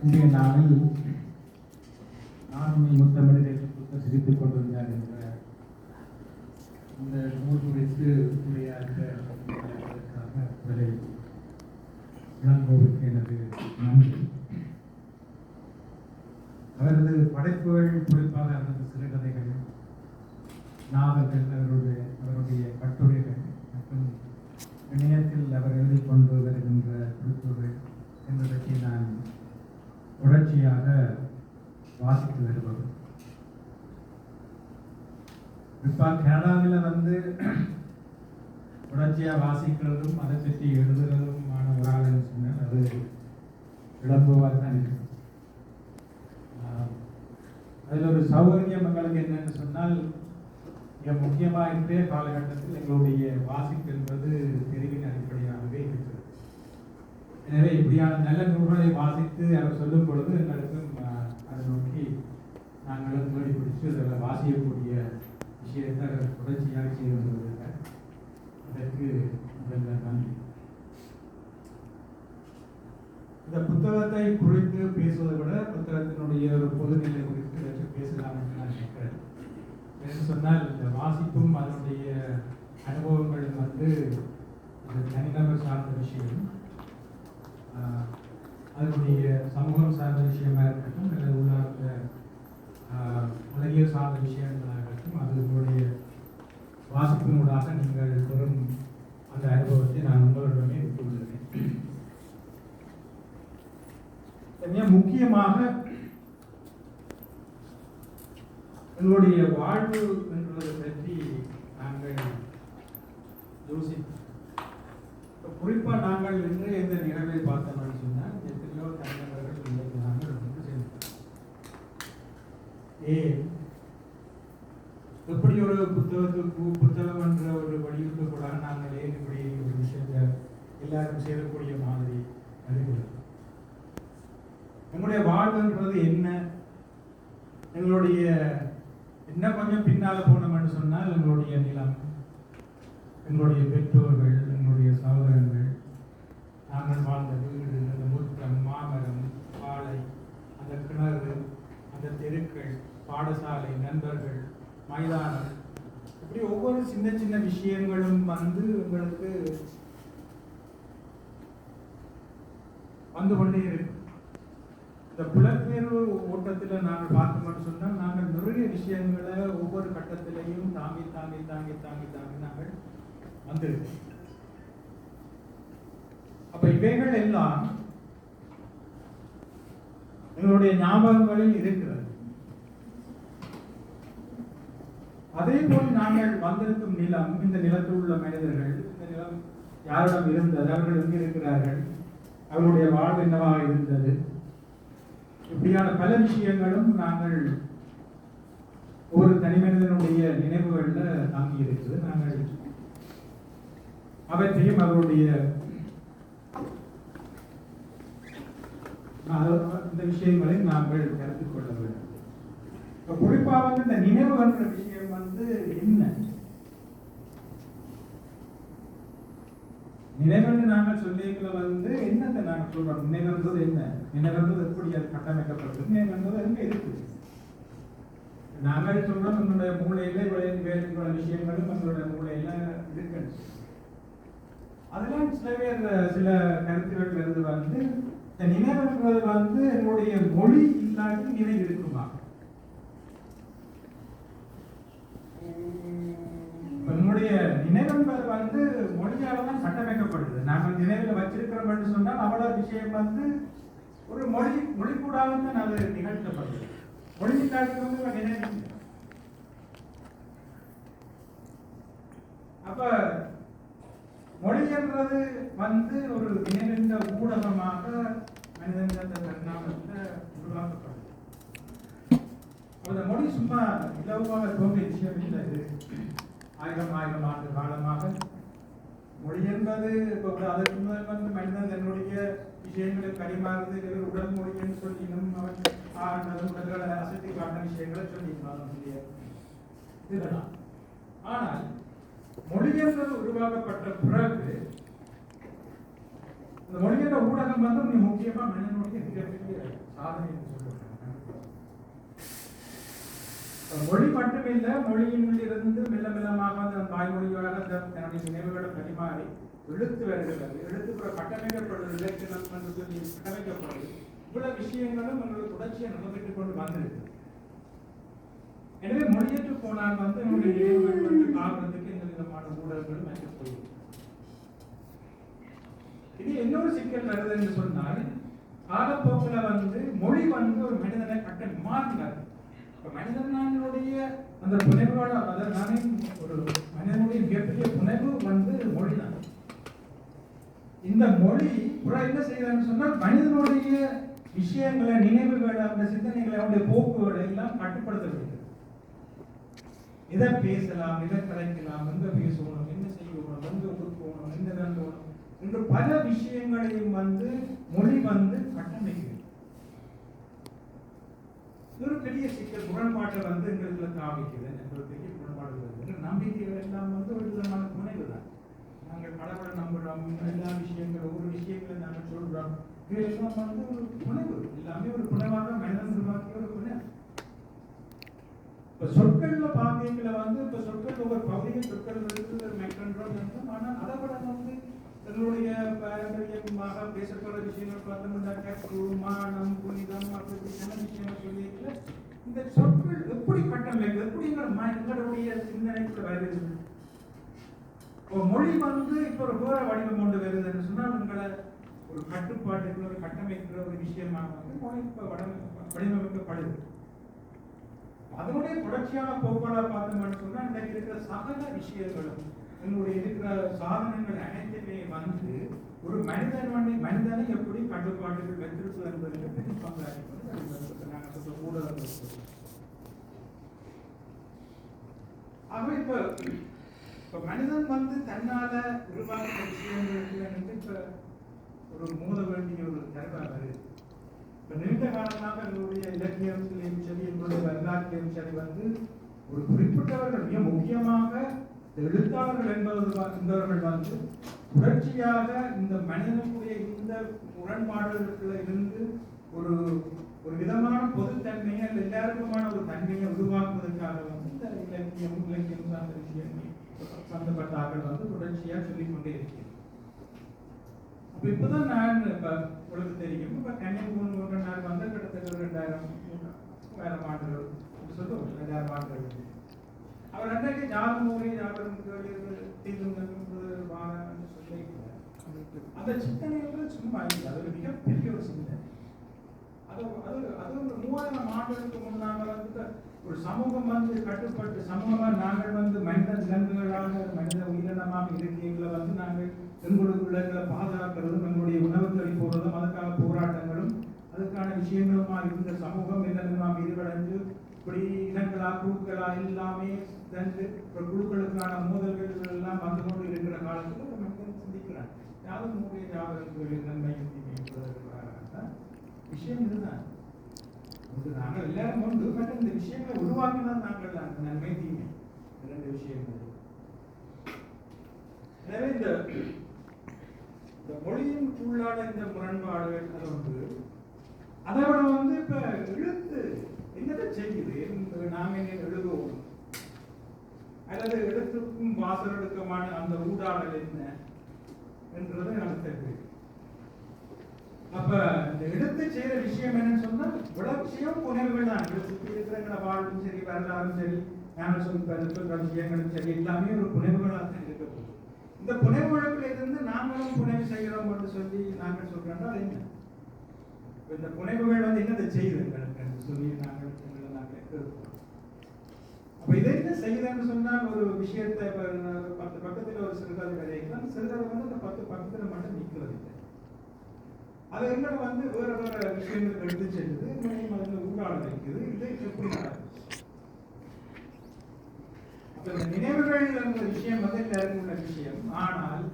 இன்றைய நாளில் நானும் முத்தமிழரை புத்த சிரித்துக் கொண்டிருந்தார் என்ற இந்த நூல் குறித்து உரையாற்ற அதற்காக அவரை இளங்கோவுக்கு எனது நன்றி. அவரது படைப்புகள் குறிப்பாக அவரது சிறுகதைகள் நாவல்கள் அவருடைய அவருடைய கட்டுரைகள் மற்றும் இணையத்தில் அவர் எழுதி கொண்டு வருகின்ற குறிப்புகள் என்பதற்கு நான் தொடர்ச்சியாக வாசித்து வருபவர் குறிப்பாக கனடாவில் வந்து தொடர்ச்சியாக வாசிக்கிறதும் அதை பற்றி எழுதுறதுமான ஒரு ஆளுன்னு சொன்னால் அது இளம்புவாக தான் இருக்கும் அதில் ஒரு சௌகரியம் எங்களுக்கு என்னன்னு சொன்னால் மிக முக்கியமாக இன்றைய காலகட்டத்தில் எங்களுடைய வாசிப்பு என்பது தெரிவின் அடிப்படையாகவே இருக்கிறது எனவே இப்படியான நல்ல நூல்களை வாசித்து அவர் சொல்லும் பொழுது எங்களுக்கும் அதை நோக்கி நாங்களும் தேடி பிடிச்சு அதில் வாசிக்கக்கூடிய விஷயத்தை தொடர்ச்சியாக செய்து வருகிறார் அதற்கு முதல்ல நன்றி. இந்த புத்தகத்தை குறித்து பேசுவதை விட புத்தகத்தினுடைய ஒரு பொதுநிலை குறித்து பேசலாம் என்று நான் நினைக்கிறேன். என்று சொன்னால் இந்த வாசிப்பும் அதனுடைய அனுபவங்களும் வந்து அது தனிநபர் சார்ந்த விஷயம் அதனுடைய சமூகம் சார்ந்த விஷயமா இருக்கட்டும் அல்லது உள்ளார்ந்த உலகியல் சார்ந்த விஷயங்களாக இருக்கட்டும் அது உங்களுடைய வாசிப்பினூடாக நீங்கள் பெறும் அந்த அனுபவத்தை நான் உங்களிடமே விட்டுள்ளேன் முக்கியமாக எங்களுடைய வாழ்வு என்பதை பற்றி நாங்கள் யோசிப்போம். குறிப்பாக நாங்கள் இன்று இந்த நிகழ்வை பார்த்தோம்னு சொன்னால் எத்தனையோ தலைவர்கள் இன்றைக்கு நாங்கள் வந்து சேர்ந்தோம். ஏன்? எப்படி ஒரு புத்தகத்துக்கு புத்தகம் என்ற ஒரு வலியுறுத்தக்கூடாது நாங்கள் ஏன் இப்படி ஒரு விஷயத்தை எல்லாரும் சேரக்கூடிய மாதிரி அறிவுறுத்தோம் எங்களுடைய வாழ்வுன்றது என்ன? எங்களுடைய இன்னும் கொஞ்சம் பின்னால போனோம்னு சொன்னால் எங்களுடைய நிலம் எங்களுடைய பெற்றோர்கள் எங்களுடைய சகோதரங்கள் நாங்கள் வாழ்ந்த வீடு அந்த முற்றம் மாமரம் பாலை அந்த கிணறு அந்த தெருக்கள் பாடசாலை நண்பர்கள் மைதானம். இப்படி ஒவ்வொரு சின்ன சின்ன விஷயங்களும் வந்து உங்களுக்கு வந்து கொண்டே இருக்கும் இந்த புலப்பெயர்வு ஓட்டத்தில் நாங்கள் பார்த்தோம்னு சொன்னால் நாங்கள் நிறைய விஷயங்களை ஒவ்வொரு கட்டத்திலையும் தாங்கி தாங்கி தாங்கி தாங்கி தாங்கி நாங்கள் வந்திருக்கோம். அப்ப இவைகள் எல்லாம் எங்களுடைய ஞாபகங்களில் இருக்கிறது. அதே போல் நாங்கள் வந்திருக்கும் நிலம் இந்த நிலத்தில் உள்ள மனிதர்கள் இந்த நிலம் யாரிடம் இருந்தது? அவர்கள் எங்கே இருக்கிறார்கள்? அவருடைய வாழ்வு என்னவாக இருந்தது? இப்படியான பல விஷயங்களும் நாங்கள் ஒரு தனி மனிதனுடைய தாங்கி இருக்குது. நாங்கள் அவற்றையும் அவருடைய இந்த விஷயங்களை நாங்கள் கருத்தில் கொள்ள வேண்டும். இப்ப வந்து இந்த நினைவு என்ற விஷயம் வந்து என்ன? நினைவென்று நாங்கள் சொல்லியதுல வந்து என்னத்தை நாங்கள் சொல்றோம்? நினைவென்றது என்ன? நினைவென்றது எப்படி அது கட்டமைக்கப்பட்டது நினைவென்றது எங்க இருக்குது? நாங்கள் சொல்றோம் எங்களுடைய மூளையில பல விஷயங்களும் எங்களுடைய மூளையில இருக்கு அதெல்லாம் சில பேர் சில கருத்துக்கள் இருந்து வந்து இந்த நினைவுன்றது வந்து என்னுடைய மொழி இல்லாட்டி நினைவு இருக்குமா? நம்முடைய நினைவுகள் வந்து மொழியால தான் கட்டமைக்கப்படுது நாங்கள் நினைவில் வச்சிருக்கிறோம் சொன்னால் அவ்வளவு விஷயம் வந்து ஒரு மொழி மொழி கூடாக தான் அது நிகழ்த்தப்படுது மொழி இல்லாட்டி வந்து நினைவு அப்ப மொழி என்றது வந்து ஒரு நினைவிந்த ஊடகமாக மனிதன் தன்னாமத்தை உருவாக்கப்படுது அந்த மொழி சும்மா இலவாக தோன்றிய விஷயம் இல்லை ஆயிரம் ஆயிரம் ஆண்டு காலமாக மொழி என்பது இப்போ அதற்கு முதல் வந்து மனிதன் தன்னுடைய விஷயங்களை பரிமாறுறது இல்லை உடல் மொழின்னு சொல்லி இன்னும் அவன் ஆண்டது உடல்களை அசத்தி காட்டின விஷயங்களை சொல்லி இதெல்லாம் ஆனால் மொழி என்பது உருவாக்கப்பட்ட பிறகு இந்த மொழியோட ஊடகம் வந்து முக்கியமா மனிதனுடைய மிகப்பெரிய சாதனை என்று சொல்லுவாங்க. மொழி மட்டுமில்லை மொழியிலிருந்து மெல்ல மெல்லமாக அந்த தாய்மொழியாக தன்னுடைய நினைவுகளை பரிமாறி எழுத்து வருகிறது. எழுத்துப்புற கட்டமைக்கப்படுது இலக்கணம் என்று சொல்லி கட்டமைக்கப்படுது இவ்வளவு விஷயங்களும் எங்களுக்கு தொடர்ச்சியை நடைபெற்றுக் கொண்டு வந்திருக்கு. எனவே மொழியற்று போனால் வந்து நம்முடைய நினைவுகள் வந்து காக்கிறதுக்கு எந்த விதமான ஊடகங்களும் வைக்கப்படுகிறது இது இன்னொரு சிக்கல் வருது என்று சொன்னால் காலப்போக்கில் வந்து மொழி வந்து ஒரு மனிதனை கட்ட மாறினார் இப்ப மனிதனுடைய அந்த புனைவோட அதாவது நானே ஒரு மனிதனுடைய மிகப்பெரிய புனைவு வந்து மொழி தான் இந்த மொழி புறா என்ன செய்யலாம்னு சொன்னால் மனிதனுடைய விஷயங்களை நினைவுகளை அந்த சிந்தனைகளை அவனுடைய போக்குகளை எல்லாம் கட்டுப்படுத்த இதை பேசலாம் இதை கலைக்கலாம் எங்க பேசணும் என்ன செய்யணும் எங்க கொடுக்கணும் என்ன வேண்டணும் என்று பல விஷயங்களையும் வந்து மொழி வந்து கட்டமைக்கிறது இது ஒரு பெரிய சிக்கல் முரண்பாட்டை வந்து எங்களுக்கு காமிக்குது. எங்களுக்கு பெரிய முரண்பாடு வருது. நம்பிக்கைகள் எல்லாம் வந்து ஒரு விதமான புனைவு தான். நாங்கள் கடவுளை நம்புகிறோம் எல்லா விஷயங்கள் ஒவ்வொரு விஷயங்களை நாங்கள் சொல்கிறோம் இது எல்லாம் வந்து ஒரு புனைவு எல்லாமே ஒரு புனைவாக மனிதன் உருவாக்கிய ஒரு புனைவு இப்போ சொற்களில் பார்த்தீங்களா வந்து இப்போ சொற்கள் ஒவ்வொரு பகுதியில் சொற்கள் இருக்குது மெக்கன்றோம் ஆனால் அதை விட வந்து இதனுடைய பாரம்பரியமாக பேசப்படுற விஷயங்கள் பார்த்தோம்னா குருமானம் புனிதம் அப்படி சில விஷயங்கள் சொல்லியிருக்கல. இந்த சொற்கள் எப்படி கட்டமைக்கு எப்படி எங்களுடைய சிந்தனைக்குள்ள வருது இப்போ மொழி வந்து இப்போ ஒரு கோர வடிவம் கொண்டு வருதுன்னு சொன்னால் உங்களை ஒரு கட்டுப்பாட்டுக்கு ஒரு கட்டமைக்கிற ஒரு விஷயமாக வந்து மொழி இப்போ வடிவமைக்கப்படுது. அதனுடைய தொடர்ச்சியான போக்குகளை பார்த்தோம்னு சொன்னா இன்றைக்கு இருக்கிற சகல விஷயங்களும் எங்களுடைய இருக்கிற சாதனங்கள் அனைத்துமே வந்து ஒரு மனிதன் வந்து மனிதனை எப்படி கட்டுப்பாடுகள் வைத்திருப்பது என்பதற்கு பெரிய பங்காற்றி நாங்கள் சொல்ற ஊடகங்கள் ஆகவே இப்ப இப்ப மனிதன் வந்து தன்னால உருவாக்கிய விஷயங்கள் வந்து இப்ப ஒரு மூத வேண்டிய ஒரு தருவா வருது. இப்ப நீண்ட காலமாக எங்களுடைய இலக்கியத்திலையும் சரி எங்களுடைய வரலாற்றிலையும் சரி வந்து ஒரு குறிப்பிட்டவர்கள் மிக முக்கியமாக எழுத்தாளர்கள் என்பவர்கள் என்பவர்கள் வந்து புரட்சியாக இந்த மனிதனுடைய இந்த முரண்பாடுகளுக்குள்ள இருந்து ஒரு ஒரு விதமான பொதுத்தன்மையை அல்ல எல்லாருக்குமான ஒரு தன்மையை உருவாக்குவதற்காக வந்து இந்த இலக்கியம் இலக்கியம் சார்ந்த விஷயங்கள் சம்பந்தப்பட்ட ஆட்கள் வந்து தொடர்ச்சியா சொல்லிக் கொண்டே இருக்கிறது அப்போ இப்போதான் நான் இப்ப உங்களுக்கு தெரியும். இப்ப கன்னியாகுமரி ஒரு நாள் வந்த கிட்டத்தட்ட ஒரு ரெண்டாயிரம் மூவாயிரம் ஆண்டுகள் சொல்லுவோம் ரெண்டாயிரம் ஆண்டுகள். அவர் அன்றைக்கு ஜாதகம் ஊரே ஜாதகம் கேள்வி தீர்ந்து வாரன்னு சொல்லி அந்த சிந்தனைகள் சும்மா இல்லை. அது ஒரு மிகப்பெரிய ஒரு சிந்தனை. அது அது அது ஒரு மூவாயிரம் ஆண்டுகளுக்கு முன்னாக வந்து ஒரு சமூகம் வந்து கட்டுப்பட்டு சமூகமா நாங்கள் வந்து மனித விலங்குகளாக மனித உயிரினமாக இருக்கைகளை வந்து நாங்கள் எங்களுடைய விலங்குகளை பாதுகாக்கிறதும் எங்களுடைய உணவுகளை போடுறதும் அதுக்காக போராட்டங்களும் அதுக்கான விஷயங்களுமா இருந்த சமூகம் என்னென்ன விரிவடைஞ்சு இப்படி இனங்களா குழுக்களா எல்லாமே சேர்ந்து இப்ப குழுக்களுக்கான மோதல்கள் எல்லாம் வந்து கொண்டு இருக்கிற காலத்துல ஒரு மனிதன் சிந்திக்கிறான் யாரும் உங்களுடைய ஜாதகங்களின் நன்மை விஷயம் இதுதான். இது நாங்கள் எல்லாரும் உண்டு. பட் இந்த விஷயங்களை உருவாக்கினது நாங்கள் தான். நன்மை தீமை. இந்த ரெண்டு விஷயங்கள். எனவே இந்த இந்த மொழியின் உள்ளான இந்த முரண்பாடுகள் அது வந்து அதை விட வந்து இப்ப எழுத்து என்னதை செய்யுது? இந்த நாம என்ன எழுதுவோம். அல்லது எழுத்துக்கும் வாசலடுக்கமான அந்த ஊடாடல் என்ன? என்றதை எனக்கு தெரியும் அப்ப இந்த எடுத்து செய்யற விஷயம் என்னன்னு சொன்னா இவ்வளவு விஷயம் புனைவுகள் தான். இதை சுற்றி இருக்கிற வாழ்வும் சரி வரலாறும் சரி நாங்கள் சொல்லி சொல்ற விஷயங்களும் சரி எல்லாமே ஒரு புனைவுகளாக தான் இருக்க போகுது. இந்த புனைவுகளுக்குள்ள இருந்து நாங்களும் புனைவு செய்கிறோம் என்று சொல்லி நாங்கள் சொல்றோம்னா அது என்ன? இந்த புனைவுகள் வந்து என்னதை செய்யுது? சொல்லி நாங்கள் அப்ப இதை சொன்னால் ஒரு விஷயத்தை இப்ப பத்து பக்கத்தில் ஒரு சிறுகதை வரைக்கலாம் சிறுகதை வந்து அந்த பத்து பக்கத்தில் மட்டும் நிற்கிறது அது என்ன வந்து வேற வேற விஷயங்கள் எடுத்து செல்லுது. எங்களையும் அதுல ஊடாட வைக்குது இது எப்படி நடக்குது? இந்த நினைவுகள் என்ற விஷயம் வந்து எல்லாருக்கும் உள்ள விஷயம். ஆனால்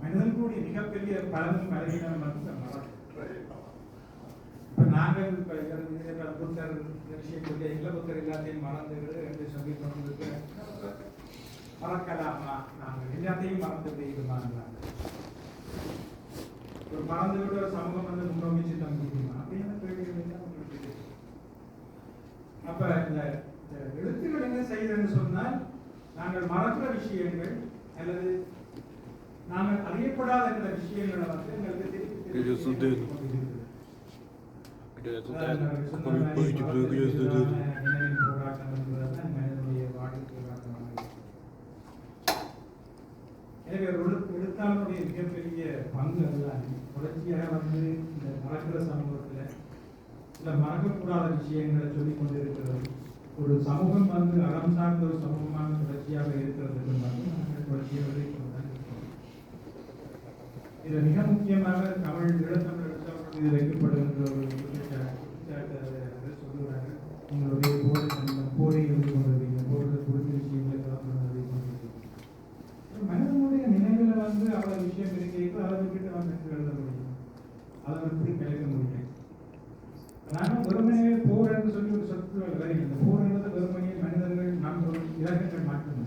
மனிதனுடைய மிகப்பெரிய பலனும் பலவீனம் வந்து இந்த நாங்கள் இப்ப எங்க புத்தர் இந்த விஷயம் சொல்லி எங்க புத்தர் எல்லாத்தையும் மறந்துகிறது என்று சொல்லி கொண்டிருக்க மறக்கலாமா? நாங்கள் எல்லாத்தையும் மறந்து விடுமாங்களா ஒரு மறந்து விட சமூகம் வந்து முன்னோக்கி செல்ல முடியுமா அப்படியான கேள்விகள் எல்லாம் உங்களுக்கு அப்ப இந்த எழுத்துக்கள் என்ன செய்யுதுன்னு சொன்னால் நாங்கள் மறக்கிற விஷயங்கள் அல்லது நாங்கள் அறியப்படாத சில விஷயங்களை வந்து எங்களுக்கு திருப்பி வாழ்க்கை போராட்டமாக இருக்கு. எனவே ஒரு எழுத்து- எழுத்தாளருடைய மிகப்பெரிய பங்கு அதுதான். தொடர்ச்சியாக வந்து இந்த மறக்கிற சமூகத்தில் சில மறக்கக்கூடாத விஷயங்களை சொல்லிக் கொண்டிருக்கிறது ஒரு சமூகம் வந்து அறம் சார்ந்த ஒரு சமூகமான தொடர்ச்சியாக இருக்கிறதுக்கு வந்து தொடர்ச்சியாக கொண்டுதான் மிக முக்கியமாக தமிழ் ஈழத்தமிழ் எழுத்தாளர்கள் இது வைக்கப்படுகின்ற ஒரு குற்றச்சாட்டு குற்றச்சாட்டு அதை அதை எங்களுடைய உங்களுடைய போரை சம்பந்தம் போரை எழுதி கொண்டிருக்கீங்க போரில் குறித்த விஷயங்களை கலந்து எழுதி மனிதனுடைய நினைவில் வந்து அவர் விஷயம் இருக்கிறது அதை விட்டுட்டு நாம் எப்படி எழுத முடியும். அதை பற்றி கலைக்க முடியும்? நாங்கள் வெறுமனையே போர் என்று சொல்லி ஒரு சொற்கள் வருகிறது இந்த போர் என்பது வெறுமனே மனிதர்கள் நாம் ஒரு இலக்கங்கள் மட்டுமே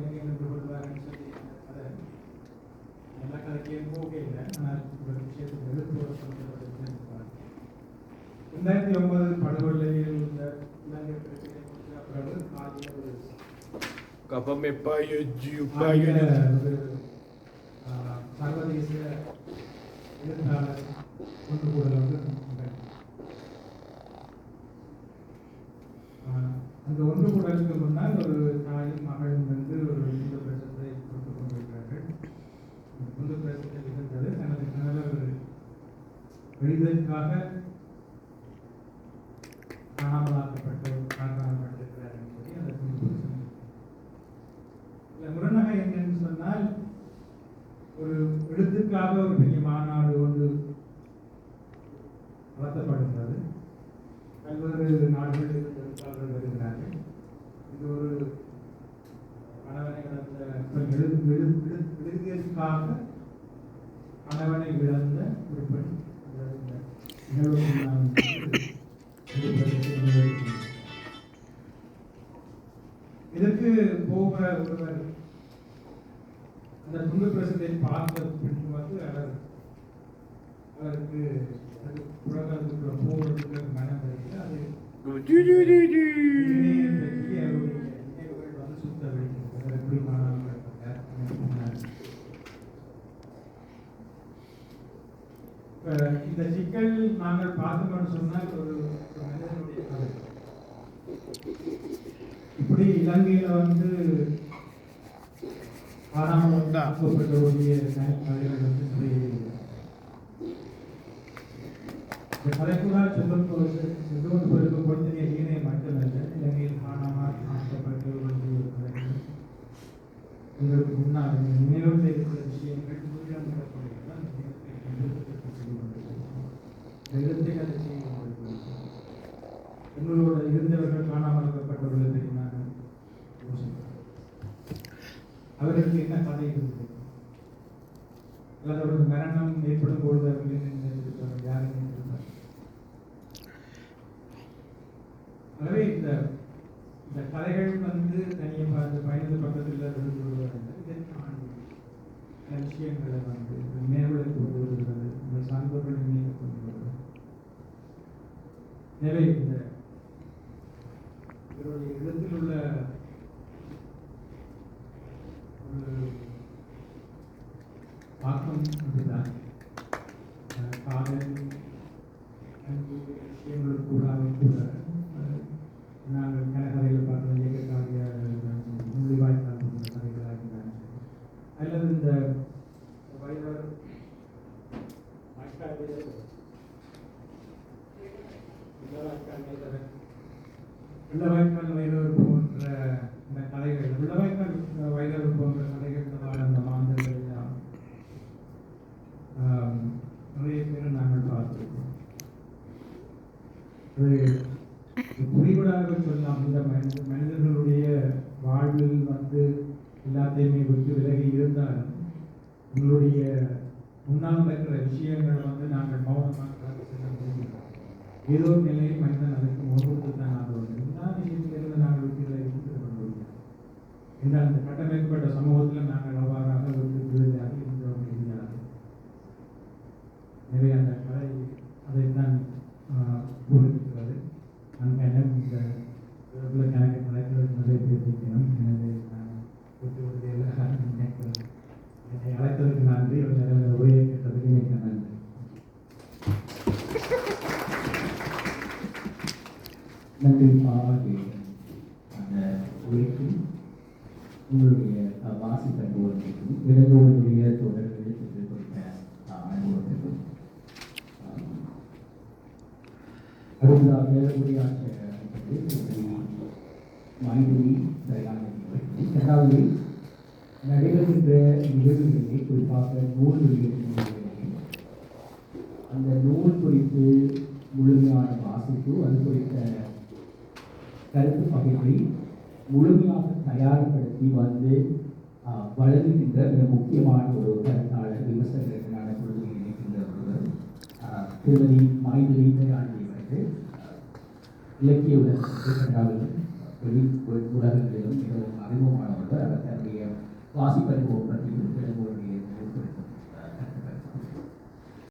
எங்கே நின்று கொள்வார்கள் சொல்லி அதை எனக்கு அதை கேட்கவே இல்லை ஆனால் ஒரு சர்வதேச இந்த அந்த ஒன்று கூடலுக்கு முன்னால் ஒரு தாயும் மகளும் வந்து ஒரு இந்து பிரச்சனை கொடுத்து கொண்டிருக்கிறார்கள். இந்த இந்து பிரச்சனை இருந்தது தனது கணவர் எழுதற்காக போகிற ஒருவர் அந்த துண்டு பிரசத்தை பார்த்த பின் வந்து அவர் அவருக்கு அது உலகத்துக்குள்ள போகிறதுக்கு மனம் வருது அது இந்த சிக்கல் நாங்கள் பார்த்தோம்னு சொன்னால் ஒரு ஒரு மனிதனுடைய மற்றபடி இலங்கையில் வந்து வராமல் வந்து ஆக்கப்பட்டவருடைய கலைகள் வந்து நிறைய இந்த கலைக்குழா செல்வத்தோடு செல்வம் பெருக்கும் பொழுது இணைய இலங்கையில் காணாமல் ஆக்கப்பட்டு வந்து முன்னால் நினைவில் இருக்கிற விஷயங்கள் சூரியன் நடக்கூடியதான் எங்களோட இருந்தவர்கள் காணாமல் இருக்கப்பட்டவர்கள் அவர்களுக்கு என்ன கதை இருந்தது? அல்லது ஒரு மரணம் ஏற்படும் பொழுது அவர்கள் என்ன நினைத்திருப்பார்கள் யாரை ஆகவே இந்த இந்த கதைகள் வந்து தனியை அந்த பயணத்து பக்கத்தில் இருந்து விஷயங்களை வந்து மேலே கொண்டு வருகிறது இந்த சான்றோர்களை மீது கொண்டு வருகிறது எனவே இந்த இவருடைய இடத்தில் உள்ள 啊！அது குறிவிடாக சொல்லலாம். இந்த மனித மனிதர்களுடைய வாழ்வில் வந்து எல்லாத்தையுமே விட்டு விலகி இருந்தாலும் உங்களுடைய முன்னால் இருக்கிற விஷயங்களை வந்து நாங்கள் மௌனமாக கடந்து செல்ல முடியும். ஏதோ ஒரு நிலையில் மனிதன் அதற்கு முகத்து தான் ஆக முன்னால் எல்லா நாங்கள் விட்டு விலகி கொண்டு வர முடியும் இந்த அந்த கட்டமைக்கப்பட்ட சமூகத்தில் நாங்கள் அவ்வாறாக விட்டு விடுதலையாக இருக்க முடியாது எனவே அந்த கலை அதைத்தான் கூறியிருக்கிறது அந்த இடம் இந்த உலக கணக்கு அழைக்கிறது நிறைய பேர் இருக்கணும் எனவே நான் விட்டு விடுதலையில் என்னை அழைத்ததற்கு நன்றி. ஒரு நேரம் கேட்டதுக்கு மிக்க நன்றி. நன்றி அந்த உழைக்கும் உங்களுடைய வாசி வாசித்த அனுபவத்திற்கும் பிறகு உங்களுடைய தொடர்களை பெற்றுக் கொடுத்த அனுபவத்திற்கும் அடுத்ததாக உரையாற்ற திருமதி மைதிலி இரண்டாவது நடைபெறுகின்ற நிகழ்வுகளை குறிப்பாக நூல் வெளியிடும் அந்த நூல் குறித்து முழுமையான வாசிப்பு அது குறித்த கருத்து பகிர்வை முழுமையாக தயார்படுத்தி வந்து வழங்குகின்ற மிக முக்கியமான ஒரு கருத்தாளர் விமர்சகர்களான குழுவில் இருக்கின்ற ஒருவர் திருமதி மைதிலி தயாரிதி அவர்கள். இலக்கிய உலகத்திற்கு வெளி உலகங்களிலும் மிகவும் அறிமுகமானவர்கள். அவர் தன்னுடைய வாசிப்பறிவு பற்றியும் மிகவும்